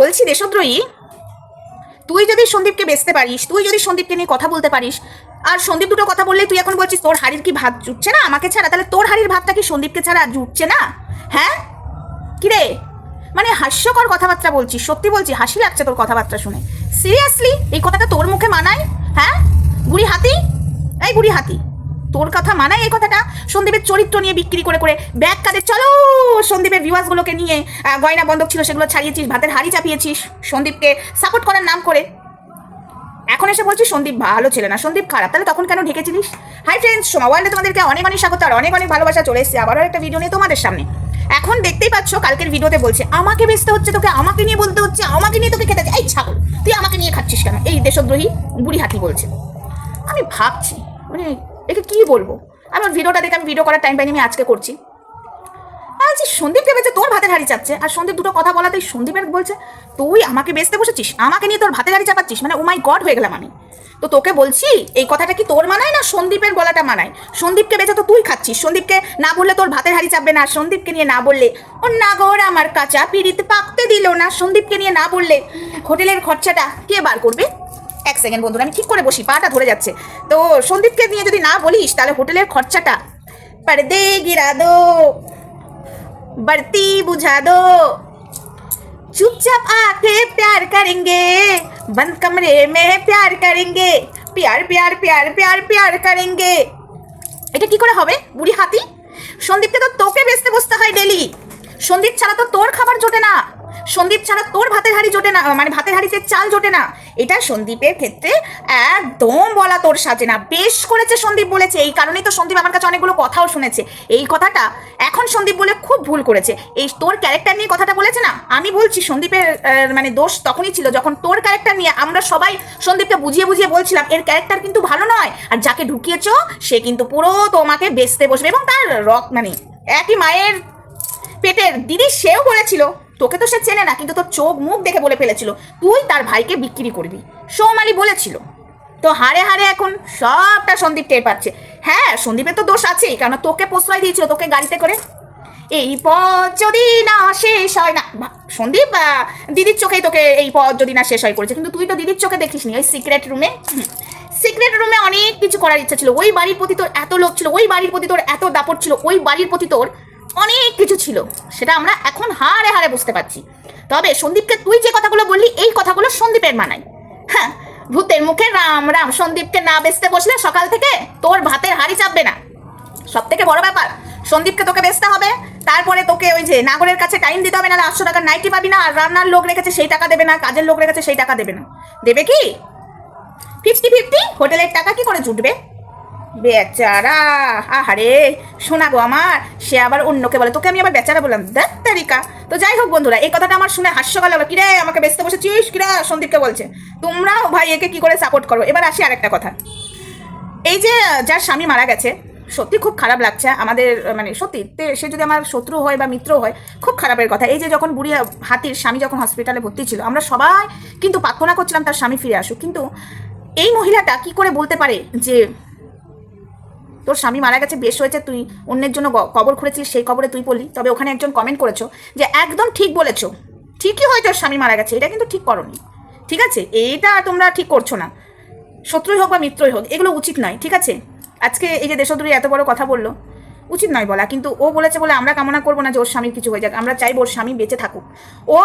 বলছি দেশদ্রোহী তুই যদি সন্দীপকে বেচতে পারিস, তুই যদি সন্দীপকে নিয়ে কথা বলতে পারিস, আর সন্দীপ দুটো কথা বললে তুই এখন বলছিস তোর হাড়ির কি ভাত জুটছে না? আমাকে ছাড়া, তাহলে তোর হাড়ির ভাতটা কি সন্দীপকে ছাড়া জুটছে না? হ্যাঁ? কিরে মানে হাস্যকর কথাবার্তা বলছিস, সত্যি বলছি, হাসি লাগছে তোর কথাবার্তা শুনে। সিরিয়াসলি এই কথাটা তোর মুখে মানায়? হ্যাঁ? বুড়ি হাতি? এই বুড়ি হাতি। তোর কথা মানায় এই কথাটা? সন্দীপের চরিত্র নিয়ে বিক্রি করে করে ব্যাগ কাদের চলো সন্দীপের ভিউয়ার্সগুলোকে নিয়ে গয়না বন্ধক ছিল সেগুলো ছাড়িয়েছিস, ভাতের হাড়ি চাপিয়েছিস, সন্দীপকে সাপোর্ট করার নাম করে। এখন এসে বলছি সন্দীপ ভালো ছিল না, সন্দীপ খারাপ, তাহলে তখন কেন ঢেকেছিলিস? হাই ফ্রেন্ডস সোমা ওয়ার্ল্ডে তোমাদেরকে অনেক অনেক স্বাগত, আর অনেক অনেক ভালোবাসা চলে এসেছে, আবারও একটা ভিডিও নিয়ে তোমাদের সামনে। এখন দেখতেই পাচ্ছ কালকের ভিডিওতে বলছে, আমাকে বেচতে হচ্ছে তোকে, আমাকে নিয়ে বলতে হচ্ছে, আমাকে নিয়ে তোকে খেতে। এই ছাগল, তুই আমাকে নিয়ে খাচ্ছিস কেন? এই দেশদ্রোহী বুড়ি হাতি বলছে। আমি ভাবছি মানে একে কি বলব? আমার ভিডিওটা দেখে আমি ভিডিও করার টাইম পাইনি, আমি আজকে করছি। আজ সন্দীপ ভেবেছে তোর ভাতের হাড়ি চাচ্ছে আর সন্দীপ দুটো কথা বলাতেই সন্দীপের বলছে, তুই আমাকে বেচতে বসেছিস? আমাকে নিয়ে তোর ভাতের হাড়ি চাপাচ্ছিস? মানে ও মাই গড হয়ে গেলাম আমি। তো তোকে বলছি, এই কথাটা কি তোর মানায় না সন্দীপের গলাটা মানায়? সন্দীপকে বেচে তো তুই খাচ্ছিস, সন্দীপকে না বললে তোর ভাতের হাড়ি চাপবে না সন্দীপকে নিয়ে না বললে, ও নাগর আমার কাঁচা পিড়িতে পাকতে দিল না। সন্দীপকে নিয়ে না বললে, হোটেলের খরচাটা কে বার করবে? এক সেকেন্ড বন্ধুরা, আমি ঠিক করে বসি, পাটা ধরে যাচ্ছে। তো সন্দীপকে নিয়ে যদি না বলিস, তাহলে হোটেলের খরচাটা। পারদে গিরা দো, বাড়তি বুঝা দো। চুপচাপ আকে প্যার করেঙ্গে, বন্ধ কমরে মে প্যার করেঙ্গে, প্যার প্যার প্যার প্যার প্যার করেঙ্গে। এটা কি করে হবে, বুড়ি হাতি? সন্দীপকে তো তোকে বেচতে বসতে হয় ডেলি। সন্দীপ ছাড়া তো তোর খাবার জোটে না। সন্দীপ ছাড়া তোর ভাতের হাড়ি জোটে না মানে ভাতের হাড়িতে চাল জোটে না। এটা সন্দীপের ক্ষেত্রে একদম বলা তোর সাজে না। বেশ করেছে সন্দীপ বলেছে, এই কারণেই তো সন্দীপ আমার কাছে অনেকগুলো কথাও শুনেছে। এই কথাটা এখন সন্দীপ বলে খুব ভুল করেছে। এই তোর ক্যারেক্টার নিয়ে কথাটা বলেছে না? আমি বলছি সন্দীপের মানে দোষ তখনই ছিল যখন তোর ক্যারেক্টার নিয়ে আমরা সবাই সন্দীপকে বুঝিয়ে বুঝিয়ে বলছিলাম, এর ক্যারেক্টার কিন্তু ভালো নয়। আর যাকে ঢুকিয়েছো, সে কিন্তু পুরো তোমাকে বেচতে বসবে। এবং তার রক মানে একই মায়ের পেটের দিদি সেও বলেছিল তোকে তো সে চেনে না, কিন্তু তোর চোখ মুখ দেখে বলে ফেলেছিল, তুই তার ভাইকে বিক্রি করবি। সৌমালি বলেছিল, তো হারে হারে এখন সবটা সন্দীপ টের পাচ্ছে। হ্যাঁ সন্দীপের তো দোষ আছেই কারণ তোকে প্রশ্রয় দিয়েছিল তোকে গাড়িতে করে। এই পথ যদি না শেষ হয় না সন্দীপ দিদির চোখেই তোকে এই পথ যদি না শেষ হয় করেছে, কিন্তু তুই তো দিদির চোখে দেখিস নি ওই সিক্রেট রুমে সিক্রেট রুমে অনেক কিছু করার ইচ্ছা ছিল, ওই বাড়ির প্রতি তোর এত লোক ছিল, ওই বাড়ির প্রতি তোর এত দাপট ছিল, ওই বাড়ির প্রতি তোর অনেক কিছু ছিল, সেটা আমরা এখন হারে হারে বুঝতে পারছি। তবে সন্দীপকে তুই যে কথাগুলো বললি, এই কথাগুলো সন্দীপের মানায়। হ্যাঁ ভূতের মুখে রাম রাম, সন্দীপকে না বেচতে বসলে সকাল থেকে তোর ভাতের হাড়ি চাপবে না। সব থেকে বড় ব্যাপার, সন্দীপকে তোকে বেচতে হবে, তারপরে তোকে ওই যে নাগরের কাছে টাইম দিতে হবে না আটশো টাকার নাইটি পাবি না, আর রান্নার লোক রেখেছে সেই টাকা দেবে না, কাজের লোক রেখেছে সেই টাকা দেবে না। দেবে কি? Fifty fifty? হোটেলের টাকা কি করে জুটবে? বেচারা, আহারে শোনা গো আমার, সে আবার অন্যকে বলে, তোকে আমি আবার বেচারা বললাম, দেখ তারিকা। তো যাই হোক বন্ধুরা, এই কথাটা আমার শুনে হাস্যকর লাগল কিরে, আমাকে বেচতে বসেছিস? কিরা, সন্দীপকে বলছে। তোমরাও ভাই, একে কি করে সাপোর্ট করো? এবার আসি আরেকটা কথা। এই যে, যার স্বামী মারা গেছে, সত্যি খুব খারাপ লাগছে, আমাদের মানে সত্যি সে যদি আমার শত্রু হয় বা মিত্র হয়, খুব খারাপের কথা। এই যে যখন বুড়ি, হাতির স্বামী যখন হসপিটালে ভর্তি ছিল, আমরা সবাই কিন্তু প্রার্থনা করছিলাম তার স্বামী ফিরে আসুক। কিন্তু এই মহিলাটা কি করে বলতে পারে যে তোর স্বামী মারা গেছে, বেশ হয়েছে, তুই অন্যের জন্য কবর খুঁড়েছিস সেই কবরে তুই বললি। তবে ওখানে একজন কমেন্ট করেছ যে একদম ঠিক বলেছ। ঠিকই হয় তোর স্বামী মারা গেছে, এটা কিন্তু ঠিক করনি। ঠিক আছে? এইটা তোমরা ঠিক করছ না। শত্রুই হোক বা মিত্রই হোক, এগুলো উচিত নয়, ঠিক আছে? আজকে এই যে দেশদ্রোহী এত বড় কথা বলল, উচিত নয় বলা, কিন্তু ও বলেছে বলে আমরা কামনা করব না যে ওর স্বামীর কিছু হয়ে যাক, আমরা চাইব ওর স্বামী বেঁচে থাকুক। ও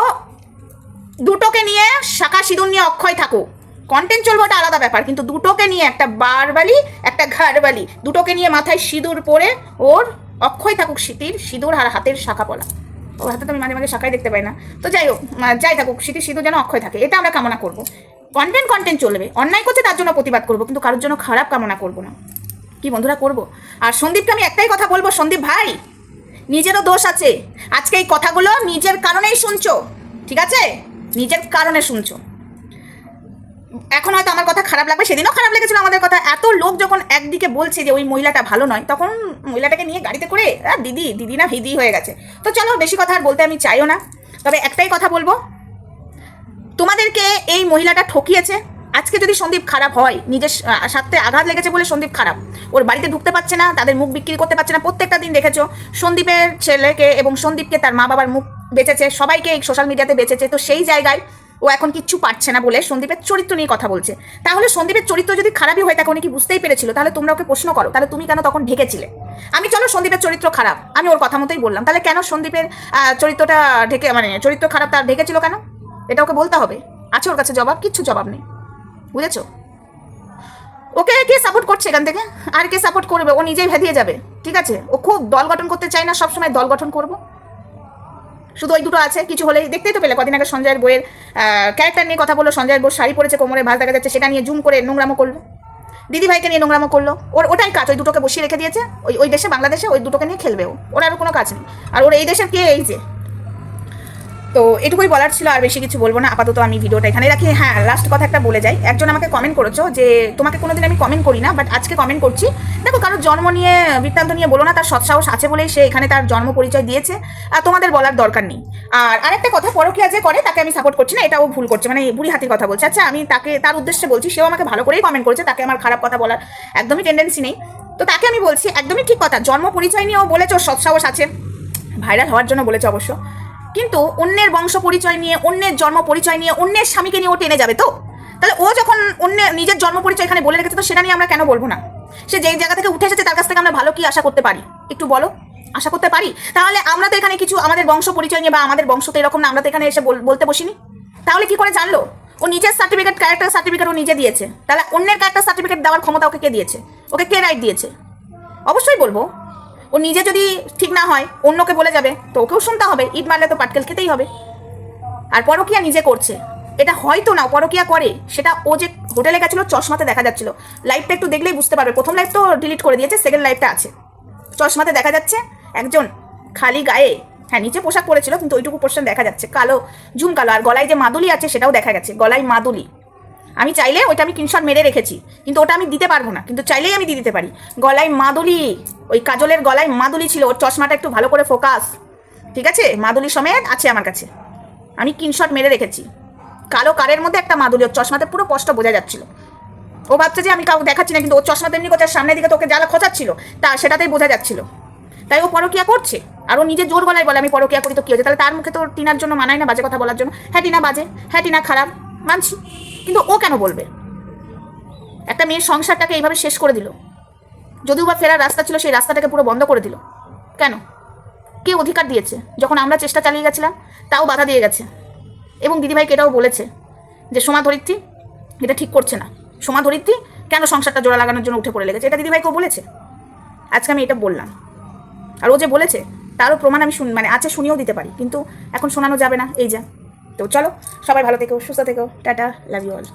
দুটোকে নিয়ে শাখা সিঁদুর নিয়ে অক্ষয় থাকুক। কন্টেন্ট চলবে ওটা আলাদা ব্যাপার, কিন্তু দুটোকে নিয়ে একটা বারবালি একটা ঘাড়বালি দুটোকে নিয়ে মাথায় সিঁদুর পরে ওর অক্ষয় থাকুক স্মৃতির সিঁদুর আর হাতের শাখা পলা। ওর হাতে তো আমি মাঝে মাঝে শাখাই দেখতে পাই না। তো যাই হোক যাই থাকুক স্মৃতির সিঁদুর যেন অক্ষয় থাকে, এটা আমরা কামনা করব। কন্টেন্ট কন্টেন্ট চলবে, অন্যায় করছে তার জন্য প্রতিবাদ করব, কিন্তু কারোর জন্য খারাপ কামনা করব না। কি বন্ধুরা করব? আর সন্দীপকে আমি একটাই কথা বলব, সন্দীপ ভাই, নিজেরও দোষ আছে। আজকে এই কথাগুলো নিজের কারণেই শুনছো, ঠিক আছে? নিজের কারণে শুনছো। এখন হয়তো আমার কথা খারাপ লাগবে, সেদিনও খারাপ লেগেছিল আমাদের কথা। এত লোক যখন একদিকে বলছে যে ওই মহিলাটা ভালো নয়, তখন মহিলাটাকে নিয়ে গাড়িতে করে দিদি দিদি না হিদি হয়ে গেছে। তো চলো, বেশি কথা আর বলতে আমি চাইও না। তবে একটাই কথা বলব, তোমাদেরকে এই মহিলাটা ঠকিয়েছে। আজকে যদি সন্দীপ খারাপ হয়, নিজের স্বার্থে আঘাত লেগেছে বলে সন্দীপ খারাপ। ওর বাড়িতে ঢুকতে পারছে না, তাদের মুখ বিক্রি করতে পারছে না, প্রত্যেকটা দিন দেখেছ, সন্দীপের ছেলেকে এবং সন্দীপকে তার মা বাবার মুখ বেঁচেছে, সবাইকে এই সোশ্যাল মিডিয়াতে বেঁচেছে। তো সেই জায়গায় ও এখন কিচ্ছু পারছে না বলে সন্দীপের চরিত্র নিয়ে কথা বলছে। তাহলে সন্দীপের চরিত্র যদি খারাপই হয় থাকে উনি কি বুঝতেই পেরেছিল? তাহলে তোমরা ওকে প্রশ্ন করো, তাহলে তুমি কেন তখন ঢেকেছিলে? আমি চলো সন্দীপের চরিত্র খারাপ, আমি ওর কথা মতোই বললাম। তাহলে কেন সন্দীপের চরিত্রটা ঢেকে মানে চরিত্র খারাপ তার ঢেকেছিল কেন? এটা ওকে বলতে হবে। আছে ওর কাছে জবাব? কিচ্ছু জবাব নেই। বুঝেছ? ওকে কে সাপোর্ট করছে এখান থেকে? আর কে সাপোর্ট করবে? ও নিজেই ভেদিয়ে যাবে। ঠিক আছে? ও খুব দল গঠন করতে চায় না, সবসময় দল গঠন করব। শুধু ওই দুটো আছে, কিছু হলে দেখতেই তো পেলে। কদিন আগে সঞ্জয়ের বইয়ের ক্যারেক্টার নিয়ে কথা বলল, সঞ্জয়ের বই শাড়ি পরেছে, কোমরে ভাজ দেখা যাচ্ছে, সেটা নিয়ে জুম করে নোংরামো করল। দিদি ভাইকে নিয়ে নোংরামো করল। ওর ওটাই কাজ, ওই দুটোকে বসিয়ে রেখে দিয়েছে, ওই ওই দেশে, বাংলাদেশে ওই দুটোকে নিয়ে খেলবে ও। ওর আর কোনো কাজ নেই। আর ওর এই দেশের কে এই যে? তো এটুকুই বলার ছিল, আর বেশি কিছু বলব না। আপাতত আমি ভিডিওটা এখানে রাখি। হ্যাঁ লাস্ট কথা একটা বলে যাই। একজন আমাকে কমেন্ট করেছ যে, তোমাকে কোনোদিন আমি কমেন্ট করি না বাট আজকে কমেন্ট করছি। দেখো, কারও জন্ম নিয়ে, বৃত্তান্ত নিয়ে বলো না, তার সৎসাহস আছে বলেই সে এখানে তার জন্ম পরিচয় দিয়েছে। আর তোমাদের বলার দরকার নেই। আর আরেকটা কথা, পরকিয়া যে করে, তাকে আমি সাপোর্ট করছি না, এটাও ভুল করছে। মানে বুড়ি হাতির কথা বলছে। আচ্ছা আমি তাকে, তার উদ্দেশ্যে বলছি, সেও আমাকে ভালো করেই কমেন্ট করেছে, তাকে আমার খারাপ কথা বলার একদমই টেন্ডেন্সি নেই। তো তাকে আমি বলছি, একদমই ঠিক কথা, জন্ম পরিচয় নিয়েও বলেছ, সৎসাহস আছে। ভাইরাল হওয়ার জন্য বলেছে অবশ্য। কিন্তু অন্যের বংশ পরিচয় নিয়ে, অন্যের জন্ম পরিচয় নিয়ে, অন্যের স্বামীকে নিয়ে ও টেনে যাবে তো? তাহলে ও যখন অন্যের নিজের জন্ম পরিচয় এখানে বলে রেখেছে, তো সেটা নিয়ে আমরা কেন বলব না? সে যেই জায়গা থেকে উঠে এসেছে, তার কাছ থেকে আমরা ভালো কি আশা করতে পারি? একটু বলো, আশা করতে পারি? তাহলে আমরা তো এখানে কিছু আমাদের বংশ পরিচয় নিয়ে বা আমাদের বংশ তো এরকম না, আমরা তো এখানে এসে বলতে বসিনি। তাহলে কি করে জানলো? ও নিজের সার্টিফিকেট ক্যারেক্টার সার্টিফিকেট ও নিজে দিয়েছে। তাহলে অন্যের ক্যারেক্টার সার্টিফিকেট দেওয়ার ক্ষমতা ওকে কে দিয়েছে? ওকে কে রাইট দিয়েছে? অবশ্যই বলব ও নিজে যদি ঠিক না হয়, অন্যকে বলে যাবে, তো ওকেও শুনতে হবে, ইট মারলে তো পাটকেল খেতেই হবে। আর পরকিয়া নিজে করছে। এটা হয়তো না পরকিয়া করে, সেটা ও যে হোটেলে গেছিল, চশমাতে দেখা যাচ্ছিল। লাইভটা একটু দেখলেই বুঝতে পারবে। প্রথম লাইভ তো ডিলিট করে দিয়েছে সেকেন্ড লাইভটা আছে। চশমাতে দেখা যাচ্ছে একজন খালি গায়ে হ্যাঁ নিচে পোশাক পরেছিল, কিন্তু ওইটুকু পোর্শন দেখা যাচ্ছে। কালো, ঝুম কালো, আর গলায় যে মাদুলি আছে, সেটাও দেখা গেছে। গলায় মাদুলি। আমি চাইলে ওইটা আমি কিনশট মেরে রেখেছি, কিন্তু ওটা আমি দিতে পারব না, কিন্তু চাইলেই আমি দিয়ে দিতে পারি। গলায় মাদুলি, ওই কাজলের গলায় মাদুলি ছিল, ওর চশমাটা একটু ভালো করে ফোকাস ঠিক আছে? মাদুলি সমেত আছে আমার কাছে। আমি কিনশট মেরে রেখেছি। কালো কারের মধ্যে একটা মাদুলি, ওর চশমাতে পুরো স্পষ্ট বোঝা যাচ্ছিল। ও ভাবছে যে আমি কাউকে দেখাচ্ছি না, কিন্তু ওর চশমা তেমনি আর সামনের দিকে তোকে জ্বালা খোঁচাচ্ছিল তা সেটাতেই বোঝা যাচ্ছিল। তাই ও পরকিয়া করছে, আর ও নিজে জোর গলায় বলে, আমি পরকিয়া করি, তো কি হয়েছে? তাহলে তার মুখে তো টিনার জন্য মানায় না বাজে কথা বলার জন্য। হ্যাঁ টিনা বাজে। হ্যাঁ টিনা খারাপ। মানছি। কিন্তু ও কেন বলবে? একটা মেয়ের সংসারটাকে এইভাবে শেষ করে দিল। যদিও বা ফেরার রাস্তা ছিল, সেই রাস্তাটাকে পুরো বন্ধ করে দিল। কেন? কে অধিকার দিয়েছে? যখন আমরা চেষ্টা চালিয়ে গেছিলাম, তাও বাধা দিয়ে গেছে। এবং দিদিভাইকে এটাও বলেছে যে, সোমা ধরিত্রী, এটা ঠিক করছে না। সোমা ধরিত্রী, কেন সংসারটা জোড়া লাগানোর জন্য উঠে পড়ে লেগেছে? এটা দিদিভাইকেও বলেছে। আজকে আমি এটা বললাম। আর ও যে বলেছে, তারও প্রমাণ আমি শুন মানে আছে শুনিয়েও দিতে পারি। কিন্তু এখন শোনানো যাবে না। এই যা। তো চলো সবাই ভালো থেকো সুস্থ থেকো টাটা লাভ ইউ অল